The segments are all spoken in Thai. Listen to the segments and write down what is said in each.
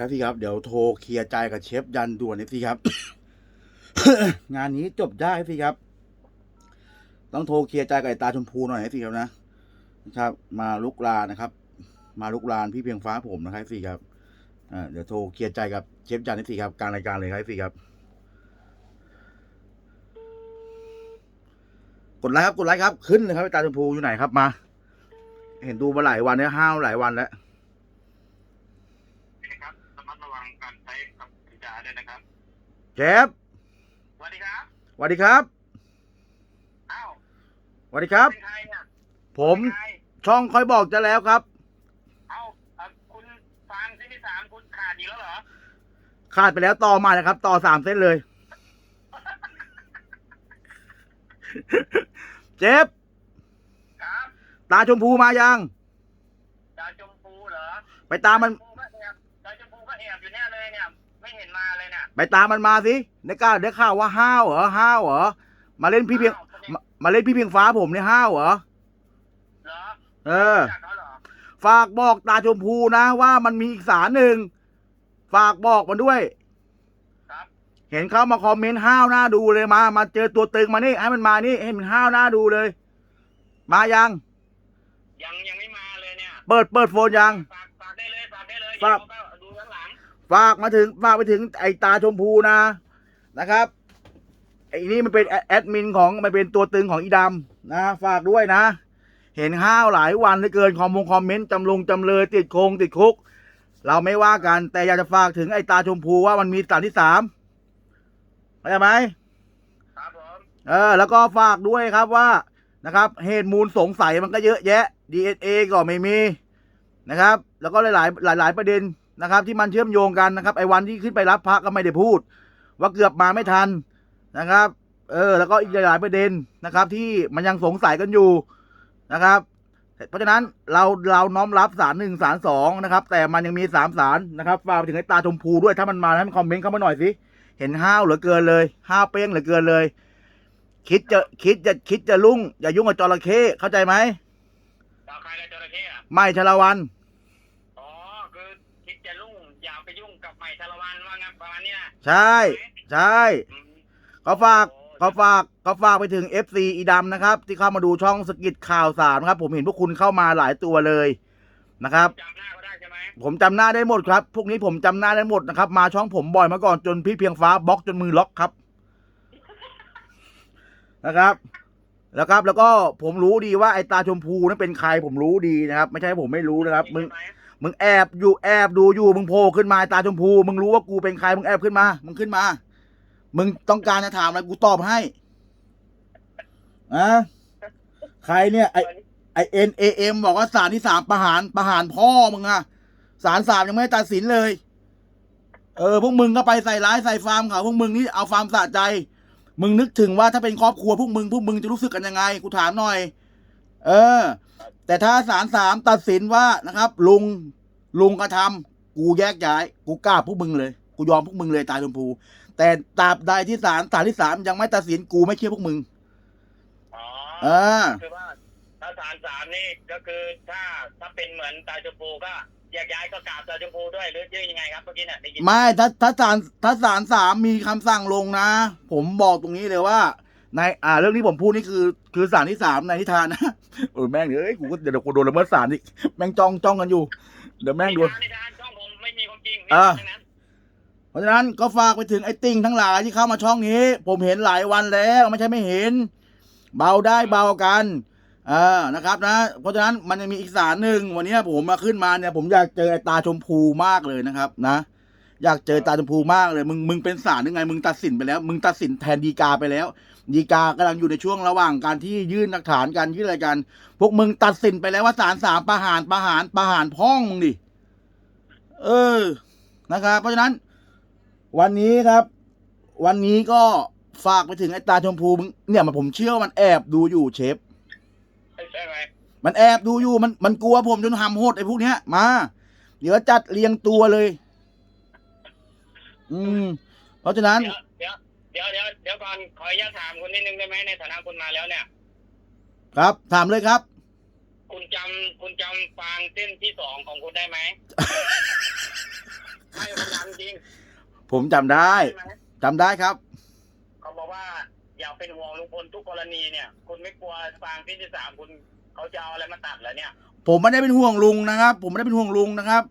ครับพี่ครับเดี๋ยวโทรเคลียร์ใจกับเชฟยันด่วนเลยพี่ครับ งานนี้จบได้พี่ครับ ต้องโทรเคลียร์ใจกับไอ้ตาชมพูหน่อยนะพี่ครับนะนะครับ มาลุกลานนะครับ มาลุกลานพี่เพียงฟ้าผมนะครับพี่ครับอ่าเดี๋ยวโทรเคลียร์ใจกับเชฟยันนี่สิครับกลางรายการเลยครับพี่ครับกดไลค์ครับกดไลค์ครับขึ้นเลยครับไอ้ตาชมพูอยู่ไหนครับมา เห็นดูมาหลายวันเนี่ยห้าวหลายวันแล้ว นะครับระมัดระวังการใช้กับกิจาด้วยนะครับ เชฟสวัสดีครับสวัสดีครับอ้าวสวัสดีครับ เป็นใครเนี่ยผมเป็นใครช่องคอยบอกจะแล้วครับ เอ้าเอ่อคุณฟังที่ที่สามคุณขาดอีกแล้วเหรอ ขาดไปแล้วต่อมานะครับ ต่อสามเส้นเลย เจฟครับตาชมพูมายัง ดาวชมพูเหรอไปตามมัน ดาวชพูก็แอบดาวชมพูก็แอบอยู่แน่เลยเนี่ย ไม่เห็นมาเลยเนี่ยไปตามมันมาสิได้กล้าได้ข่าวว่าห้าวเหรอห้าวเหรอมาเล่นพี่เพียงอ้าวแสดมามาเล่นพี่เพียงฟ้าผมเนี่ยห้าวเหรอเหรอเออจากเขาเหรอฝากบอกตาชมพูนะว่ามันมีอีกสารหนึ่งฝากบอกมันด้วย ครับเห็นเขามาคอมเมนต์ห้าวหน้าดูเลยมา มาเจอตัวตึงมานี่ให้มันมานี่ให้มันห้าวหน้าดูเลย มายัง ยังยังไม่มาเลยเนี่ยเปิดเปิดโฟนยัง ฝากฝากได้เลยฝากได้เลยฝาก เดี๋ยวก็ดูข้างหลัง ฝากมาถึงฝากไปถึงไอตาชมพูนะนะครับไอ้นี่มันเป็นแอดแอดมินของมันเป็นตัวตึงของอีดำนะ ฝากด้วยนะ เห็นห้าวหลายวันเหลือเกินคอมมงคอมเมนต์จำลงจำเลยติดโคงติดคุก เราไม่ว่ากัน แต่อยากจะฝากถึงไอตาชมพูว่ามันมีสารที่สามเข้าใจไหมครับผมเออ แล้วก็ฝากด้วยครับว่านะครับ เหตุมูลสงสัยมันก็เยอะแยะ DNA ก็ไม่มีนะครับ แล้วก็หลายหลายๆหลาย ๆ ประเด็น นะครับ ที่มันเชื่อมโยงกันนะครับไอ้วันที่ขึ้นไปรับพระก็ไม่ได้พูด ว่าเกือบมาไม่ทันนะครับ เออ แล้วก็อีกหลายๆประเด็นนะครับ ที่มันยังสงสัยกันอยู่นะครับ เพราะฉะนั้นเราเราน้อมรับสารหนึ่งสารสองนะครับ แต่มันยังมีสามสารนะครับฝากไปถึงไอ้ตาชมพูด้วยถ้ามันมาให้มันคอมเมนต์เข้ามาหน่อยสิเห็นห้าวเหลือเกินเลยห้าวเป้งเหลือเกินเลย คิดจะคิดจะคิดจะลุ่งอย่ายุ่งกับจระเข้เข้าใจไหมดาวใครและจระเข้อะไม่ชลวัน ใช่ ใช่อืมเขาฝากเขาฝากเขาฝากไปถึง FC อีดำนะครับ ที่เข้ามาดูช่องสกิดข่าวสารนะครับ ผมเห็นพวกคุณเข้ามาหลายตัวเลยนะครับ จำหน้าเขาได้ใช่ไหมผมจำหน้าได้หมดครับ พวกนี้ผมจำหน้าได้หมดนะครับ มาช่องผมบ่อยมาก่อนจนพี่เพียงฟ้าบล็อกจนมือล็อกครับ นะครับ แล้วครับ แล้วก็ผมรู้ดีว่าไอ้ตาชมพูนั้นเป็นใครผมรู้ดีนะครับ ไม่ใช่ผมไม่รู้นะครับ มึง ใช่ไห มึงแอบอยู่แอบดูอยู่มึงโผล่ขึ้นมาตาชมพู มึงรู้ว่ากูเป็นใครมึงแอบขึ้นมา มึงขึ้นมา มึงต้องการจะถามอะไรกูตอบให้อะใครเนี่ย ไอไอเอ็นเอเอ็มบอกว่าสารที่สามประหารประหารพ่อมึงอะสารสามยังไม่ตัดสินเลย เออพวกมึงก็ไปใส่ร้ายใส่ฟาร์มเขาพวกมึงนี่เอาฟาร์มสะใจ มึงนึกถึงว่าถ้าเป็นครอบครัวพวกมึงพวกมึงจะรู้สึกกันยังไง กูถามหน่อย เออ แต่ถ้าศาลสามตัดสินว่านะครับ ลุงลุงกระทำกูแยกย้าย กูกล้าพวกมึงเลย กูยอมพวกมึงเลยตายชมพู แต่ตราบใดที่ศาลศาลที่สามยังไม่ตัดสินกูไม่เชื่อพวกมึง อ๋อเออ คือว่าถ้าสารสามนี่ก็คือถ้าถ้าเป็นเหมือนตาชมพูก็แยกย้ายก็กราบตาชมพูด้วยหรือยังไงครับเมื่อกี้เนี่ยได้ยินไม่ถ้าถ้าศาลถ้าศาลสามมีคำสั่งลงนะ ผมบอกตรงนี้เลยว่า ในอ่าเรื่องที่ผมพูดนี่คือ คือศาลที่สามในนิทานนะเออแม่งเอ้ยกูก็เดี๋ยวกูโดนละเมิดศาลอีกแม่งจ้องจ้องกันอยู่ เดี๋ยวแม่งโดนในทางช่องผมไม่มีความจริงอ่า ทั้งนั้นเพราะฉะนั้นก็ฝากไปถึงไอ้ติ่งทั้งหลายที่เข้ามาช่องนี้ ผมเห็นหลายวันแล้วไม่ใช่ไม่เห็น เบาได้เบากันเออนะครับนะ เพราะฉะนั้นมันยังมีอีกสารหนึ่งวันนี้ผมมาขึ้นมาเนี่ย ผมอยากเจอไอ้ตาชมพูมากเลยนะครับ นะ อยากเจอตาชมพูมากเลย มึงมึงเป็นศาลยังไง มึงตัดสินไปแล้ว มึงตัดสินแทนดีกาไปแล้ว ดีกากำลังอยู่ในช่วงระหว่างการที่ยื่นหลักฐานกันยื่นอะไรกัน พวกมึงตัดสินไปแล้วว่าศาลสามประหารประหารประหารพ้องมึงดิ เออ นะครับ เพราะฉะนั้น วันนี้ครับ วันนี้ก็ฝากไปถึงไอ้ตาชมพูมึงเนี่ยมันผมเชื่อว่ามันแอบดูอยู่เชฟใช่ไหมมันแอบดูอยู่มันมันกลัวผมจนหำโหดไอ้พวกเนี้ยมา เดี๋ยวจัดเรียงตัวเลย อืม เพราะฉะนั้น เดี๋ยวเดี๋ยวเดี๋ยวเดี๋ยวก่อนขออนุญาตถามคุณนิดนึงได้ไหมในฐานะคุณมาแล้วเนี่ย ครับ ถามเลยครับ คุณจำคุณจำฟางเส้นที่สองของคุณได้ไหม ไม่ผมจำได้ใช่ไหมจำได้ครับ เขาบอกว่าอย่าเป็นห่วงลุงพลทุกกรณีเนี่ย คุณไม่กลัวฟางที่ที่สามคุณเขาจะเอาอะไรมาตัดเหรอเนี่ยผมไม่ได้เป็นห่วงลุงนะครับ ผมไม่ได้เป็นห่วงลุงนะครับ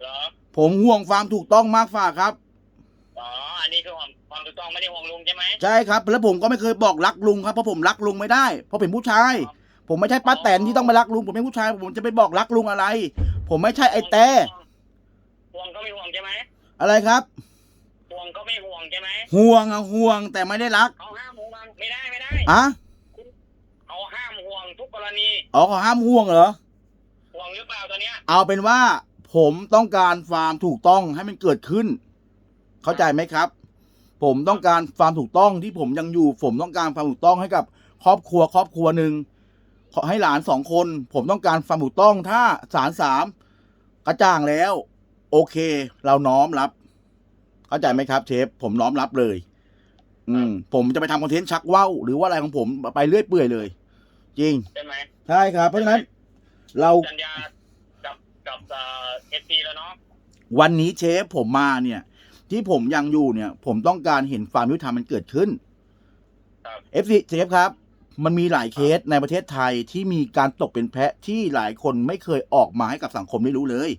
เหรอผมห่วงความถูกต้องมากฝ่าครับ อ๋ออันนี้คือ องไม่ได้ห่วงลุงใช่ไหมใช่ครับ แล้วผมก็ไม่เคยบอกรักลุงครับเพราะผมรักลุงไม่ได้ เพราะผมผู้ชาย ผมไม่ใช่ป้าแตนที่ต้องไปรักลุงผมเป็นผู้ชาย ผมจะไปบอกรักลุงอะไร ผมไม่ใช่ไอ้แต่ห่วงก็ไม่ห่วงใช่ไหมอะไรครับ ห่วงก็ไม่ห่วงใช่ไหมห่วงอะห่วงแต่ไม่ได้รักเขาห้ามห่วงไม่ได้ไม่ได้อะเขาห้ามห่วงทุกกรณีอ๋อเขาห้ามห่วงเหรอห่วงหรือเปล่าตัวเนี้ยเอาเป็นว่าผมต้องการความถูกต้องให้มันเกิดขึ้น เข้าใจไหมครับ ผมต้องการความถูกต้องที่ผมยังอยู่ ผมต้องการความถูกต้องให้กับครอบครัวครอบครัวหนึ่งขอให้หลานสองคน ผมต้องการความถูกต้องถ้าสารสามกระจ่างแล้ว โอเค เราน้อมรับ เข้าใจไหมครับเชฟผมน้อมรับเลย อืม ผมจะไปทำคอนเทนต์ชักว่าวหรือว่าอะไรของผมไปเรื่อยเปื่อยเลย จริงใช่ไหมใช่ครับ เพราะฉะนั้น เราสัญญากับกับเอฟซีแล้วเนาะวันนี้เชฟผมมาเนี่ย ที่ผมยังอยู่เนี่ย ผมต้องการเห็นความยุติธรรมมันเกิดขึ้นครับ เอฟซีเชฟครับ มันมีหลายเคสในประเทศไทยที่มีการตกเป็นแพะที่หลายคนไม่เคยออกมาให้กับสังคมได้รู้เลย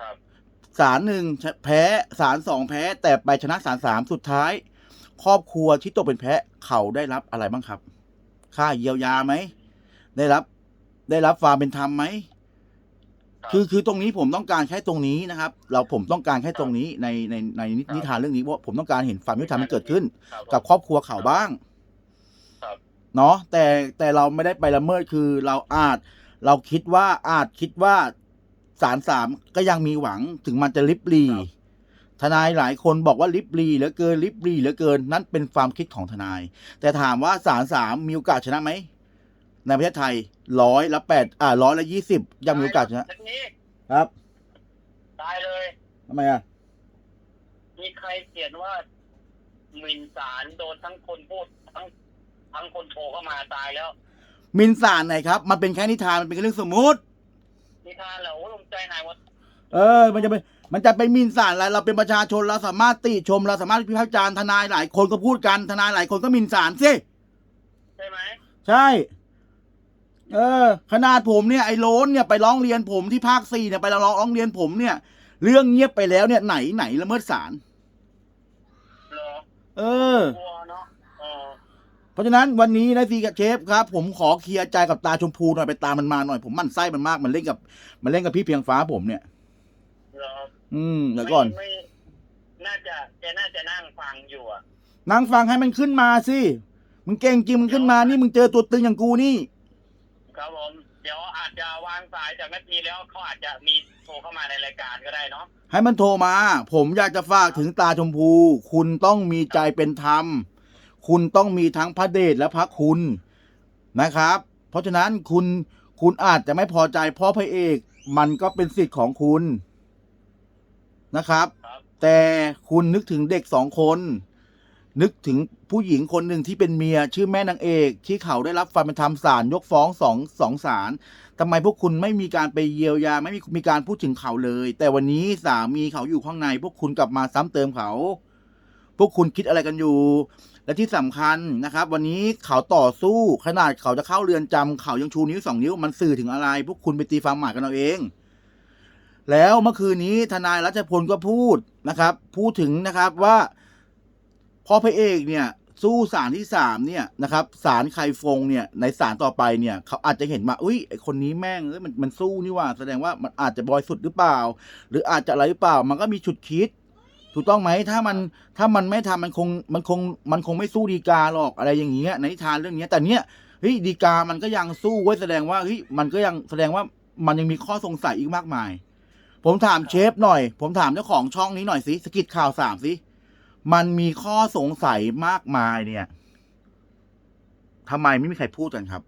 ครับ ศาลหนึ่งแพ้ศาลสองแพ้ แต่ไปชนะศาลสามสุดท้าย ครอบครัวที่ตกเป็นแพะเขาได้รับอะไรบ้างครับ ค่าเยียวยาไหม ได้รับ ได้รับความเป็นธรรมไหมรับ คือคือตรงนี้ผมต้องการแค่ตรงนี้นะครับ เราผมต้องการแค่ตรงนี้ในในในนิครับนิทานเรื่องนี้ว่าผมต้องการเห็นความยุติธรรมมันเกิดขึ้นครับกับครอบครัวเขาบ้างครับเนาะแต่แต่เราไม่ได้ไปละเมิดคือเราอาจเราคิดว่าอาจคิดว่าศาลสามก็ยังมีหวังถึงมันจะลิบลีครับทนายหลายคนบอกว่าลิบลีเหลือเกินลิบลีเหลือเกิน นั่นเป็นความคิดของทนาย แต่ถามว่าศาลสามมีโอกาสชนะไหม ในประเทศไทยร้อยละแปดอ่าร้อยละยี่สิบยังมีโอกาสชนะทีนี้ครับตายเลยทำไมอะมีใครเขียนว่าหมิ่นศาลโดนทั้งคนพูดทั้งทั้งคนโทรเข้ามาตายแล้วมินสารไหนครับ มันเป็นแค่นิทานมันเป็นแค่เรื่องสมมุติ นิทานเหรอโอ้ลมใจหายหมดเออ มันจะเป็นมันจะไปมินสารอะไรเราเป็นประชาชนเราสามารถติชมเราสามารถพิพากษาทนายหลายคนก็พูดกันทนายหลายคนก็มินสารสิใช่ไหมใช่ เออ ขนาดผมเนี่ยไอ้โลนเนี่ยไปร้องเรียนผมที่ภาคสี่เนี่ยไปร้องร้องเรียนผมเนี่ย เรื่องเงียบไปแล้วเนี่ยไหนไหนละเมิดศาลเหรอเออกลัวเนาะเออ เพราะฉะนั้นวันนี้นะซีกับเชฟครับ ผมขอเคลียร์ใจกับตาชมพูหน่อยไปตามมันมาหน่อยผมหมั่นไส้มันมากมันเล่นกับ มันเล่นกับพี่เพียงฟ้าผมเนี่ยเหรออืมเดี๋ยวก่อนไม่ไม่น่าจะแกน่าจะนั่งฟังอยู่อะนั่งฟังให้มันขึ้นมาสิมึงเก่งจริงมึงขึ้นมานี่มึงเจอตัวตึงอย่างกูนี่ ครับผม เดี๋ยวอาจจะวางสายจากนาทีแล้วเขาอาจจะมีโทรเข้ามาในรายการก็ได้เนาะ ให้มันโทรมา ผมอยากจะฝากถึงตาชมพู คุณต้องมีใจเป็นธรรม คุณต้องมีทั้งพระเดชและพระคุณนะครับ เพราะฉะนั้นคุณคุณอาจจะไม่พอใจเพราะพระเอกมันก็เป็นสิทธิ์ของคุณนะครับ ครับ แต่คุณนึกถึงเด็กสองคน นึกถึงผู้หญิงคนหนึ่งที่เป็นเมียชื่อแม่นางเอก ที่เขาได้รับความเป็นธรรมศาลยกฟ้องสองสองศาลทำไมพวกคุณไม่มีการไปเยียวยาไม่มีมีการพูดถึงเขาเลย แต่วันนี้สามีเขาอยู่ข้างใน พวกคุณกลับมาซ้ำเติมเขา พวกคุณคิดอะไรกันอยู่ และที่สำคัญนะครับ วันนี้เขาต่อสู้ขนาดเขาจะเข้าเรือนจำเขายังชูนิ้วสองนิ้วมันสื่อถึงอะไร พวกคุณไปตีความหมายกันเอาเองแล้วเมื่อคืนนี้ทนายรัชพลก็พูดนะครับ พูดถึงนะครับว่า พอพระเอกเนี่ยสู้ศาลที่สามเนี่ยนะครับศาลใครฟงเนี่ยในศาลต่อไปเนี่ยเขาอาจจะเห็นว่าอุ้ยไอคนนี้แม่งเอ้ยมันมันสู้นี่ว่าแสดงว่ามันอาจจะบอยสุดหรือเปล่า หรืออาจจะอะไรหรือเปล่า มันก็มีฉุดคิด ถูกต้องไหมถ้ามันถ้ามันไม่ทำมันคงมันคงมันคงไม่สู้ดีกาหรอกอะไรอย่างเงี้ยในนิทานเรื่องเนี้ยแต่เนี้ยเฮ้ยดีกามันก็ยังสู้ไว้แสดงว่าเฮ้ยมันก็ยังแสดงว่ามันยังมีข้อสงสัยอีกมากมาย ผมถามเชฟหน่อย ผมถามเจ้าของช่องนี้หน่อยสิสกิดข่าวสามสิ มันมีข้อสงสัยมากมายเนี่ยทำไมไม่มีใครพูดกันครับ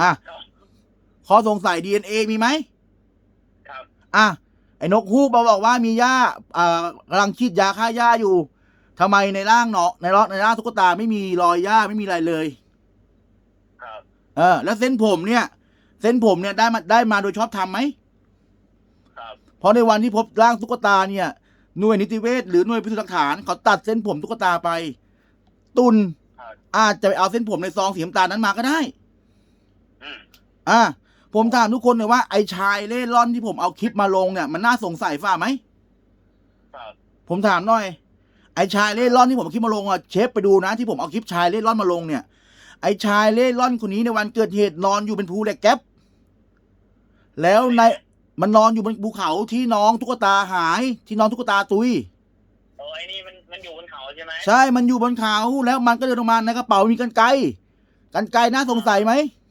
อะ ข้อสงสัย DNA มีไหมครับ อะ ไอ้นกฮูกมาบอกว่ามีหญ้าอ่ากำลังฉีดยาฆ่าหญ้าอยู่ ทำไมในร่างเนาะในร่างในร่างตุ๊กตาไม่มีรอยหญ้าไม่มีอะไรเลย ครับ เออ แล้วเส้นผมเนี่ย เส้นผมเนี่ยได้มาได้มาโดยชอบทำไหมครับ เพราะในวันที่พบร่างตุ๊กตาเนี่ย หน่วยนิติเวชหรือหน่วยพิสูจน์หลักฐานเขาตัดเส้นผมตุ๊กตาไป ตุนครับอาจจะไปเอาเส้นผมในซองสีน้ำตาลนั้นมาก็ได้อืมอะผมถามทุกคนเลยว่าไอ้ชายเล่ร่อนที่ผมเอาคลิปมาลงเนี่ยมันน่าสงสัยฝ่าไหมครับผมถามหน่อย ไอ้ชายเล่ร่อนที่ผมเอาคลิปมาลงอะเชฟไปดูนะที่ผมเอาคลิปชายเล่ร่อนมาลงเนี่ย ไอ้ชายเล่ร่อนคนนี้ในวันเกิดเหตุนอนอยู่เป็นภูเหล็กแก๊ปแล้วใน มันนอนอยู่บนภูเขาที่น้องตุ๊กตาหาย ที่น้องตุ๊กตาตุยโอ้ไอ้นี่มันมันอยู่บนเขาใช่ไหมใช่ มันอยู่บนเขาแล้วมันก็เดินออกมาในกระเป๋ามีกันไกรกันไกรน่าสงสัยไหมค